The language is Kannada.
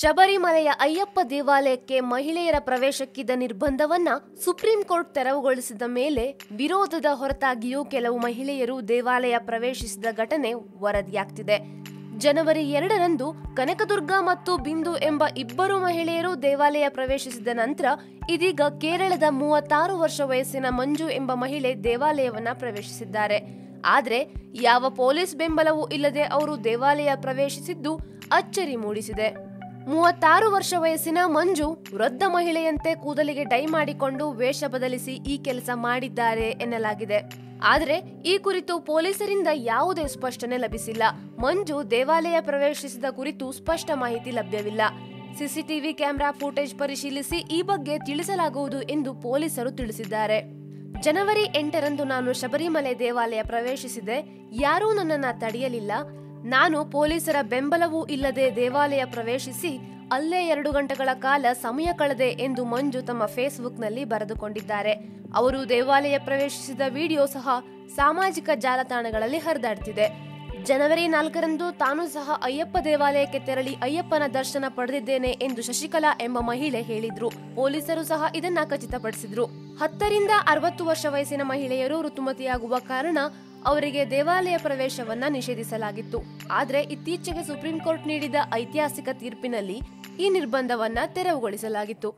ಶಬರಿಮಲೆಯ ಅಯ್ಯಪ್ಪ ದೇವಾಲಯಕ್ಕೆ ಮಹಿಳೆಯರ ಪ್ರವೇಶಕ್ಕಿದ್ದ ನಿರ್ಬಂಧವನ್ನ ಸುಪ್ರೀಂ ಕೋರ್ಟ್ ತೆರವುಗೊಳಿಸಿದ ಮೇಲೆ ವಿರೋಧದ ಹೊರತಾಗಿಯೂ ಕೆಲವು ಮಹಿಳೆಯರು ದೇವಾಲಯ ಪ್ರವೇಶಿಸಿದ ಘಟನೆ ವರದಿಯಾಗ್ತಿದೆ. ಜನವರಿ ಎರಡರಂದು ಕನಕದುರ್ಗ ಮತ್ತು ಬಿಂದು ಎಂಬ ಇಬ್ಬರು ಮಹಿಳೆಯರು ದೇವಾಲಯ ಪ್ರವೇಶಿಸಿದ ನಂತರ ಇದೀಗ ಕೇರಳದ ಮೂವತ್ತಾರು ವರ್ಷ ವಯಸ್ಸಿನ ಮಂಜು ಎಂಬ ಮಹಿಳೆ ದೇವಾಲಯವನ್ನ ಪ್ರವೇಶಿಸಿದ್ದಾರೆ. ಆದರೆ ಯಾವ ಪೊಲೀಸ್ ಬೆಂಬಲವೂ ಇಲ್ಲದೆ ಅವರು ದೇವಾಲಯ ಪ್ರವೇಶಿಸಿದ್ದು ಅಚ್ಚರಿ ಮೂಡಿಸಿದೆ. ಮೂವತ್ತಾರು ವರ್ಷ ವಯಸ್ಸಿನ ಮಂಜು ವೃದ್ಧ ಮಹಿಳೆಯಂತೆ ಕೂದಲಿಗೆ ಡೈ ಮಾಡಿಕೊಂಡು ವೇಷ ಬದಲಿಸಿ ಈ ಕೆಲಸ ಮಾಡಿದ್ದಾರೆ ಎನ್ನಲಾಗಿದೆ. ಆದರೆ ಈ ಕುರಿತು ಪೊಲೀಸರಿಂದ ಯಾವುದೇ ಸ್ಪಷ್ಟನೆ ಲಭಿಸಿಲ್ಲ. ಮಂಜು ದೇವಾಲಯ ಪ್ರವೇಶಿಸಿದ ಕುರಿತು ಸ್ಪಷ್ಟ ಮಾಹಿತಿ ಲಭ್ಯವಿಲ್ಲ. ಸಿಸಿಟಿವಿ ಕ್ಯಾಮೆರಾ ಫುಟೇಜ್ ಪರಿಶೀಲಿಸಿ ಈ ಬಗ್ಗೆ ತಿಳಿಸಲಾಗುವುದು ಎಂದು ಪೊಲೀಸರು ತಿಳಿಸಿದ್ದಾರೆ. ಜನವರಿ ಎಂಟರಂದು ನಾನು ಶಬರಿಮಲೆ ದೇವಾಲಯ ಪ್ರವೇಶಿಸಿದೆ. ಯಾರೂ ನನ್ನನ್ನ ತಡೆಯಲಿಲ್ಲ. ನಾನು ಪೊಲೀಸರ ಬೆಂಬಲವೂ ಇಲ್ಲದೆ ದೇವಾಲಯ ಪ್ರವೇಶಿಸಿ ಅಲ್ಲೇ ಎರಡು ಗಂಟೆಗಳ ಕಾಲ ಸಮಯ ಕಳೆದೆ ಎಂದು ಮಂಜು ತಮ್ಮ ಫೇಸ್ಬುಕ್ನಲ್ಲಿ ಬರೆದುಕೊಂಡಿದ್ದಾರೆ. ಅವರು ದೇವಾಲಯ ಪ್ರವೇಶಿಸಿದ ವಿಡಿಯೋ ಸಹ ಸಾಮಾಜಿಕ ಜಾಲತಾಣಗಳಲ್ಲಿ ಹರಿದಾಡ್ತಿದೆ. ಜನವರಿ ನಾಲ್ಕರಂದು ತಾನು ಸಹ ಅಯ್ಯಪ್ಪ ದೇವಾಲಯಕ್ಕೆ ತೆರಳಿ ಅಯ್ಯಪ್ಪನ ದರ್ಶನ ಪಡೆದಿದ್ದೇನೆ ಎಂದು ಶಶಿಕಲಾ ಎಂಬ ಮಹಿಳೆ ಹೇಳಿದ್ರು. ಪೊಲೀಸರು ಸಹ ಇದನ್ನ ಖಚಿತಪಡಿಸಿದ್ರು. ಹತ್ತರಿಂದ ಅರವತ್ತು ವರ್ಷ ವಯಸ್ಸಿನ ಮಹಿಳೆಯರು ಋತುಮತಿಯಾಗುವ ಕಾರಣ ಅವರಿಗೆ ದೇವಾಲಯ ಪ್ರವೇಶವನ್ನ ನಿಷೇಧಿಸಲಾಗಿತ್ತು. ಆದರೆ ಇತ್ತೀಚೆಗೆ ಸುಪ್ರೀಂ ಕೋರ್ಟ್ ನೀಡಿದ ಐತಿಹಾಸಿಕ ತೀರ್ಪಿನಲ್ಲಿ ಈ ನಿರ್ಬಂಧವನ್ನ ತೆರವುಗೊಳಿಸಲಾಗಿತ್ತು.